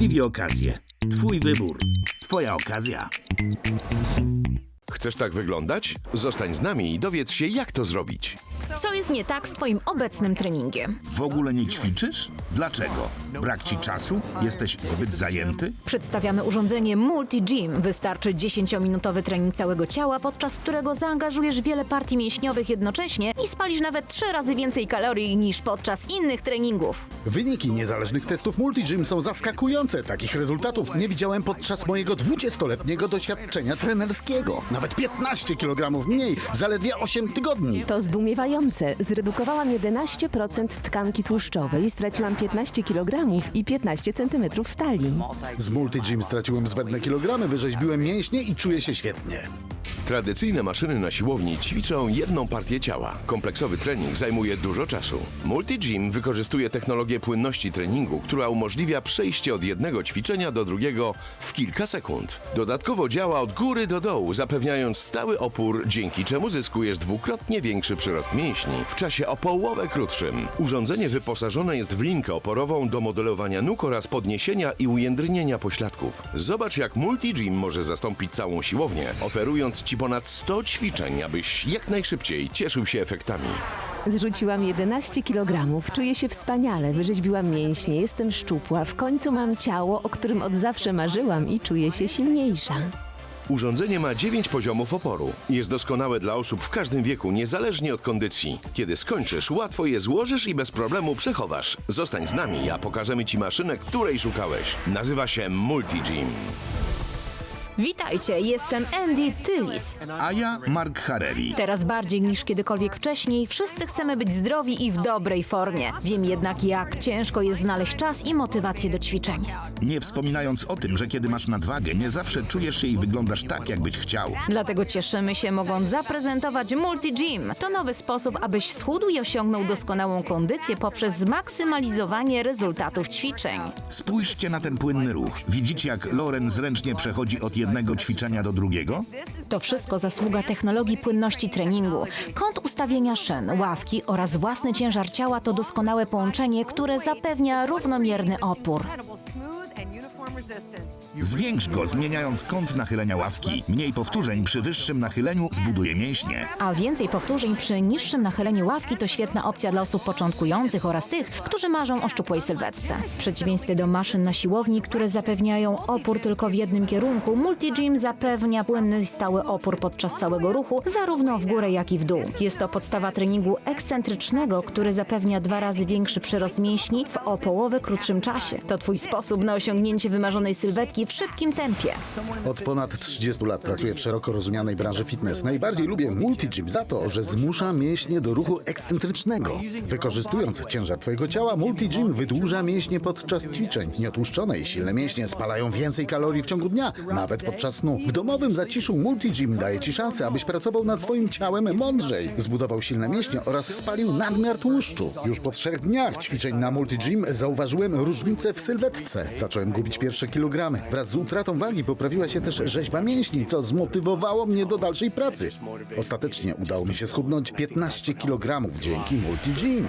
TV Okazje. Twój wybór. Twoja okazja. Chcesz tak wyglądać? Zostań z nami i dowiedz się, jak to zrobić. Co jest nie tak z twoim obecnym treningiem? W ogóle nie ćwiczysz? Dlaczego? Brak ci czasu? Jesteś zbyt zajęty? Przedstawiamy urządzenie Multi Gym. Wystarczy 10-minutowy trening całego ciała, podczas którego zaangażujesz wiele partii mięśniowych jednocześnie i spalisz nawet 3 razy więcej kalorii niż podczas innych treningów. Wyniki niezależnych testów Multigym są zaskakujące. Takich rezultatów nie widziałem podczas mojego 20-letniego doświadczenia trenerskiego. Nawet 15 kg mniej w zaledwie 8 tygodni. To zdumiewające. Zredukowałam 11% tkanki tłuszczowej, straciłam 15 kg i 15 cm w talii. Z Multigym straciłem zbędne kilogramy, wyrzeźbiłem mięśnie i czuję się świetnie. Tradycyjne maszyny na siłowni ćwiczą jedną partię ciała. Kompleksowy trening zajmuje dużo czasu. Multi-Gym wykorzystuje technologię płynności treningu, która umożliwia przejście od jednego ćwiczenia do drugiego w kilka sekund. Dodatkowo działa od góry do dołu, zapewniając stały opór, dzięki czemu zyskujesz dwukrotnie większy przyrost mięśni w czasie o połowę krótszym. Urządzenie wyposażone jest w linkę oporową do modelowania nóg oraz podniesienia i ujędrnienia pośladków. Zobacz, jak Multi-Gym może zastąpić całą siłownię, oferując Ci ponad 100 ćwiczeń, abyś jak najszybciej cieszył się efektami. Zrzuciłam 11 kg, czuję się wspaniale, wyrzeźbiłam mięśnie, jestem szczupła, w końcu mam ciało, o którym od zawsze marzyłam i czuję się silniejsza. Urządzenie ma 9 poziomów oporu. Jest doskonałe dla osób w każdym wieku, niezależnie od kondycji. Kiedy skończysz, łatwo je złożysz i bez problemu przechowasz. Zostań z nami, a pokażemy Ci maszynę, której szukałeś. Nazywa się Multi-Gym. Witajcie, jestem Andy Tyllis. A ja Mark Hareri. Teraz bardziej niż kiedykolwiek wcześniej wszyscy chcemy być zdrowi i w dobrej formie. Wiem jednak, jak ciężko jest znaleźć czas i motywację do ćwiczeń. Nie wspominając o tym, że kiedy masz nadwagę, nie zawsze czujesz się i wyglądasz tak, jakbyś chciał. Dlatego cieszymy się, mogąc zaprezentować Multi Gym. To nowy sposób, abyś schudł i osiągnął doskonałą kondycję poprzez zmaksymalizowanie rezultatów ćwiczeń. Spójrzcie na ten płynny ruch. Widzicie, jak Loren zręcznie przechodzi od jednego ćwiczenia do drugiego? To wszystko zasługa technologii płynności treningu. Kąt ustawienia szyn, ławki oraz własny ciężar ciała to doskonałe połączenie, które zapewnia równomierny opór. Zwiększ go, zmieniając kąt nachylenia ławki. Mniej powtórzeń przy wyższym nachyleniu zbuduje mięśnie. A więcej powtórzeń przy niższym nachyleniu ławki to świetna opcja dla osób początkujących oraz tych, którzy marzą o szczupłej sylwetce. W przeciwieństwie do maszyn na siłowni, które zapewniają opór tylko w jednym kierunku, Multigym zapewnia płynny i stały opór podczas całego ruchu, zarówno w górę, jak i w dół. Jest to podstawa treningu ekscentrycznego, który zapewnia dwa razy większy przyrost mięśni w o połowę krótszym czasie. To twój sposób na osiągnięcie wymarzonej sylwetki w szybkim tempie. Od ponad 30 lat pracuję w szeroko rozumianej branży fitness. Najbardziej lubię Multigym za to, że zmusza mięśnie do ruchu ekscentrycznego. Wykorzystując ciężar twojego ciała, Multigym wydłuża mięśnie podczas ćwiczeń. Nieotłuszczone i silne mięśnie spalają więcej kalorii w ciągu dnia, nawet podczas snu. W domowym zaciszu Multigym daje ci szansę, abyś pracował nad swoim ciałem mądrzej. Zbudował silne mięśnie oraz spalił nadmiar tłuszczu. Już po trzech dniach ćwiczeń na Multigym zauważyłem różnicę w sylwetce. Zacząłem gubić pierwsze kilogramy. Wraz z utratą wagi poprawiła się też rzeźba mięśni, co zmotywowało mnie do dalszej pracy. Ostatecznie udało mi się schudnąć 15 kg dzięki Multigym.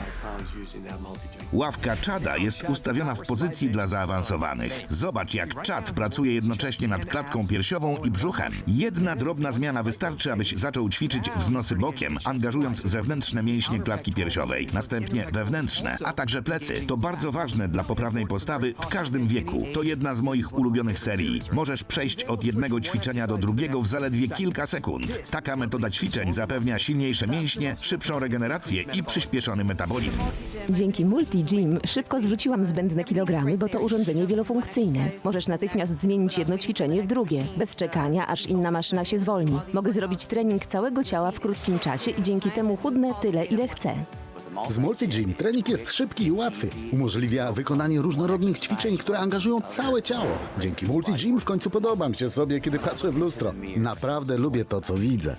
Ławka czada jest ustawiona w pozycji dla zaawansowanych. Zobacz, jak czad pracuje jednocześnie nad klatką piersiową i brzuchem. Jedna drobna zmiana wystarczy, abyś zaczął ćwiczyć wznosy bokiem, angażując zewnętrzne mięśnie klatki piersiowej, następnie wewnętrzne, a także plecy. To bardzo ważne dla poprawnej postawy w każdym wieku. To jedna z moich ulubionych serii. Możesz przejść od jednego ćwiczenia do drugiego w zaledwie kilka sekund. Taka metoda ćwiczeń zapewnia silniejsze mięśnie, szybszą regenerację i przyspieszony metabolizm. Dzięki Multi-Gym szybko zrzuciłam zbędne kilogramy, bo to urządzenie wielofunkcyjne. Możesz natychmiast zmienić jedno ćwiczenie w drugie, bez czekania, aż inna maszyna się zwolni. Mogę zrobić trening całego ciała w krótkim czasie i dzięki temu chudnę tyle, ile chcę. Z Multigym trening jest szybki i łatwy. Umożliwia wykonanie różnorodnych ćwiczeń, które angażują całe ciało. Dzięki Multigym w końcu podobam się sobie, kiedy patrzę w lustro. Naprawdę lubię to, co widzę.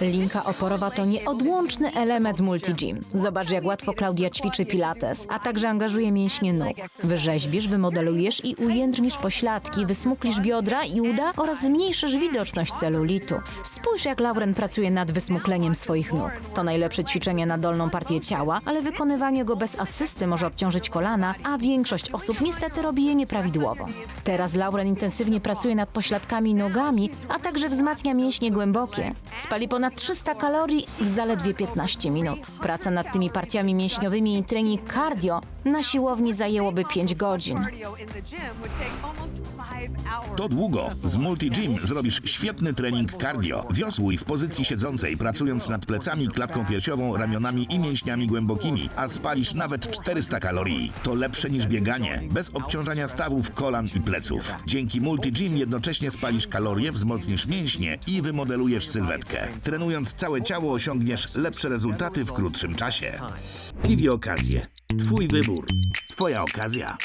Linka oporowa to nieodłączny element multi-gym. Zobacz, jak łatwo Klaudia ćwiczy pilates, a także angażuje mięśnie nóg. Wyrzeźbisz, wymodelujesz i ujędrnisz pośladki, wysmuklisz biodra i uda oraz zmniejszysz widoczność celulitu. Spójrz, jak Lauren pracuje nad wysmukleniem swoich nóg. To najlepsze ćwiczenie na dolną partię ciała, ale wykonywanie go bez asysty może obciążyć kolana, a większość osób niestety robi je nieprawidłowo. Teraz Lauren intensywnie pracuje nad pośladkami i nogami, a także wzmacnia mięśnie głębokie. Spali ponad 300 kalorii w zaledwie 15 minut. Praca nad tymi partiami mięśniowymi i trening cardio na siłowni zajęłoby 5 godzin. gym. To długo. Z multi-gym zrobisz świetny trening cardio. Wiosłuj w pozycji siedzącej, pracując nad plecami, klatką piersiową, ramionami i mięśniami głębokimi, a spalisz nawet 400 kalorii. To lepsze niż bieganie, bez obciążania stawów, kolan i pleców. Dzięki multi-gym jednocześnie spalisz kalorie, wzmocnisz mięśnie i wymodelujesz sylwetkę. Trenując całe ciało osiągniesz lepsze rezultaty w krótszym czasie. Kiwi okazję. Twój wybór. Twoja okazja.